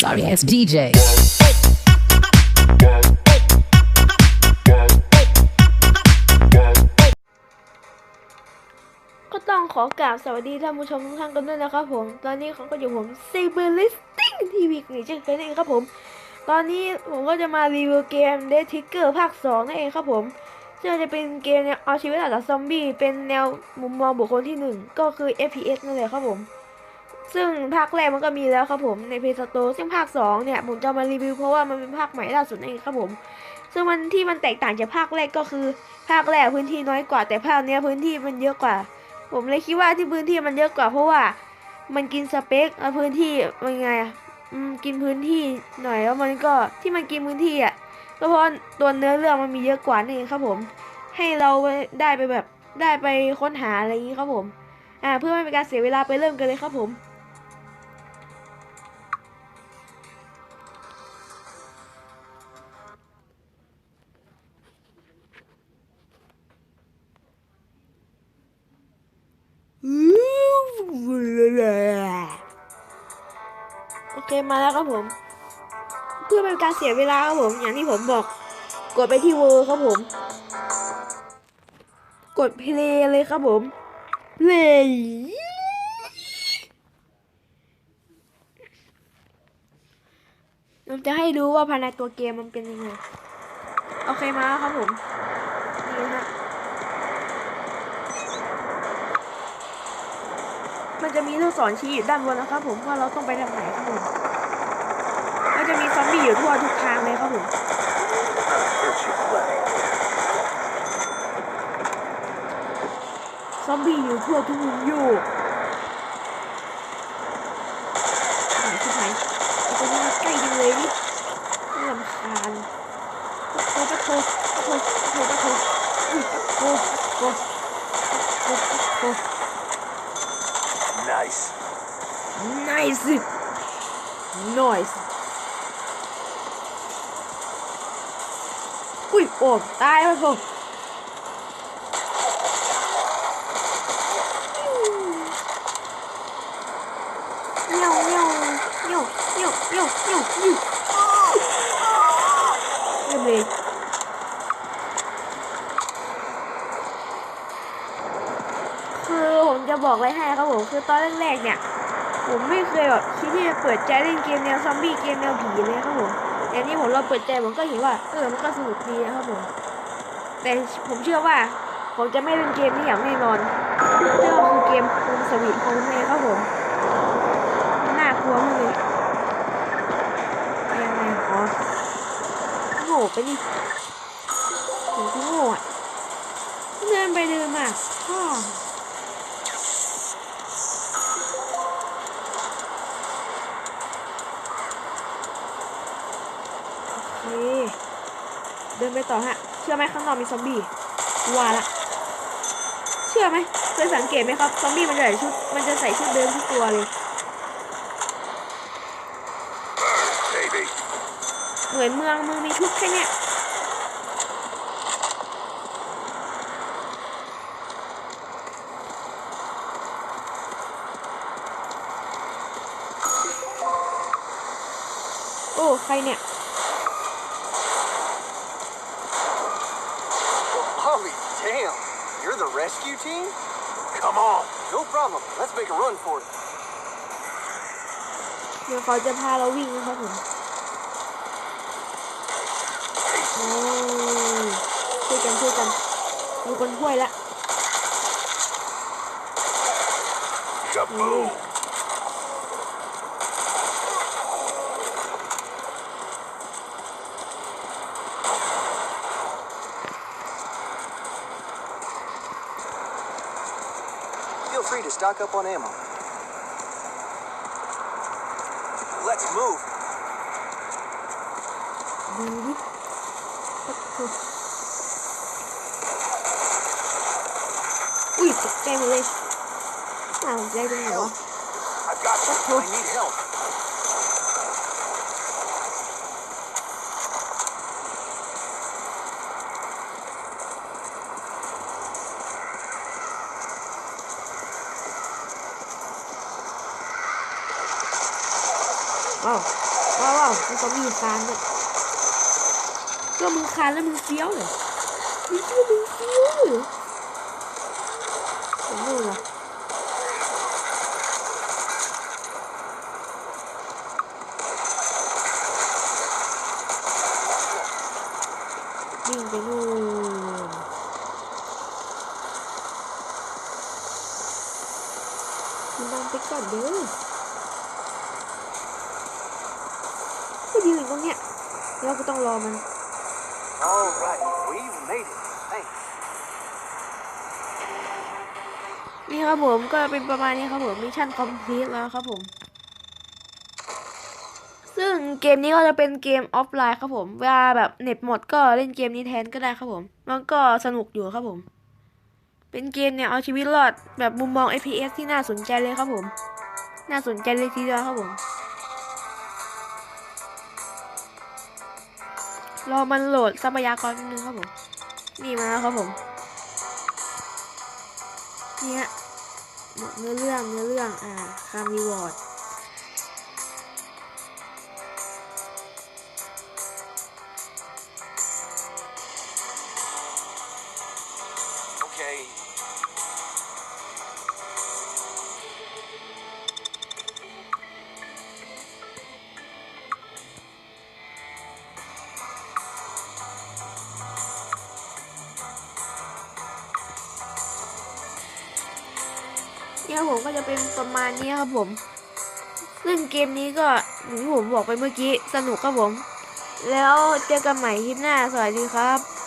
Sorry ass DJ. ก็ต้องขอกราบสวัสดีท่านผู้ชมทุกท่านกันด้วยนะครับผม ตอนนี้เขาก็อยู่ผม c y b e r l i s t i n g TV กันอีกเช่นเคยนั่นเองครับผม ตอนนี้ผมก็จะมารีวิวเกม Dead Trigger ภาค 2 นั่นเองครับผมซึ่งจะเป็นเกมแนวเอาชีวิตรอดจากซอมบี้เป็นแนวมุมมองบุคคลที่ 1 ก็คือ FPS นั่นแหละครับผม ซึ่งภาคแรกมันก็มีแล้วครับผมใน Play Store ซึ่งภาค 2 เนี่ยผมจะมารีวิวเพราะว่ามันเป็นภาคใหม่ล่าสุดนั่นเองครับผม ซึ่งมันที่มันแตกต่างจากภาคแรกก็คือ ภาคแรกพื้นที่น้อยกว่าแต่ภาคเนี้ยพื้นที่มันเยอะกว่า ผมเลยคิดว่าที่พื้นที่มันเยอะกว่า เพราะว่ามันกินสเปคแล้วพื้นที่มันไงอะกินพื้นที่หน่อยแล้วมันก็ที่มันกินพื้นที่อะก็เพราะตัวเนื้อเรื่องมันมีเยอะกว่านี่เองครับผม ให้เราได้ไปแบบได้ไปค้นหาอะไรอย่างนี้ครับผม อ่าเพื่อไม่เป็นการเสียเวลาไปเริ่มกันเลยครับผม เคมาแล้วครับผม เพื่อเป็นการเสียเวลาครับผม อย่างที่ผมบอก กดไปที่เวอร์ครับผม กดเพลย์เลยครับผมเพลย์ผมจะให้ดูว่าภายในตัวเกมมันเป็นยังไง โอเคมาครับผม นี่ฮะ มันจะมีลูกศรชี้อยู่ด้านบนนะครับผมว่าเราต้องไปทางไหนครับผมก็จะมีซอมบี้อยู่ทั่วทุกทางเลยครับผมซอมบี้อยู่ทั่วทุกมุมอยู่ไหนที่ไหนไอ้ตัวนี้มันใกล้จังเลยนี่น่ารำคาญโทรปะโทรปะโทรโทรปะโทรอุ้ยปะโทรโทรโทรโทร Nice. Nice. Nice. อุ้ยโอ้ตายแล้วผมเงี้ยวเงี้ยวเงี้ยวเงี้ยวเงี้ยวเงี้ยวเงี้ยวเรียบเลยคือผมจะบอกอะไรให้ครับผมคือตอนแรกๆเนี่ย ผมไม่เคยแบบคิดที่จะเปิดใจเล่นเกมแนวซอมบี้เกมแนวผีเลยครับผมแต่นี่ผมเราเปิดใจผมก็เห็นว่าเออมันก็สนุกดีนะครับผมแต่ผมเชื่อว่าผมจะไม่เล่นเกมนี้อย่างแน่นอนนั่นก็คือเกมคูมสวีทโฮมเองครับผมน่ากลัวมากเลยยังไงอ๋อโง่ไปนี่ผมก็โง่อะเดินไปเดินมาอ้อโอ เดินไปต่อฮะ เชื่อไหมข้างนอกมีซอมบี้ว่าละ เชื่อไหมเคยสังเกตไหมครับซอมบี้มันจะใส่ชุด มันจะใส่ชุดเดิมทุกตัวเลย Baby. เหมือนเมืองเมืองมีชุดแค่เนี้ยโอ้ ใครเนี่ย Holy damn. You're the rescue team? Come on. No problem. Let's make a run for it. เดี๋ยวเขาจะพาเราวิ่งนะครับผม โอ้ยช่วยกันช่วยกัน มีคนช่วยละ Kaboom. Feel free to stock up on ammo. Let's move. ดูดิอุ้ยตกใจหมดเลยอ้าวใจตรงไหนวะ I've got you. I need help. Oh. ว้าวว้าวมีซอมบี้คานเนี่ยก็มึงคานแล้วมึงเฟี้ยวเหรอมึงคิดว่ามึงเฟี้ยวเหรอผมนู่นเหรอวิ่งไปนู่นคุณนำไปก่อนเด้อ ยืนตรงเนี้ยแล้วกูต้องรอมัน All right, we've made it. Thanks. นี่ครับผมก็เป็นประมาณนี้ครับผมมิชชั่นคอมพลีทแล้วครับผม ซึ่งเกมนี้ก็จะเป็นเกมออฟไลน์ครับผม เวลาแบบเน็ตหมดก็เล่นเกมนี้แทนก็ได้ครับผม มันก็สนุกอยู่ครับผม เป็นเกมเนี่ยเอาชีวิตรอดแบบมุมมอง FPS ที่น่าสนใจเลยครับผม น่าสนใจเลยทีเดียวครับผม รอมันโหลดทรัพยากรนึงครับผม นี่มาแล้วครับผม เนี่ยเนื้อเรื่องเนื้อเรื่อง อ่าคำรีวอร์ด เนี่ยผมก็จะเป็นประมาณนี้ครับผม ซึ่งเกมนี้ก็อย่างที่ผมบอกไปเมื่อกี้สนุกครับผม แล้วเจอกันใหม่คลิปหน้าสวัสดีครับ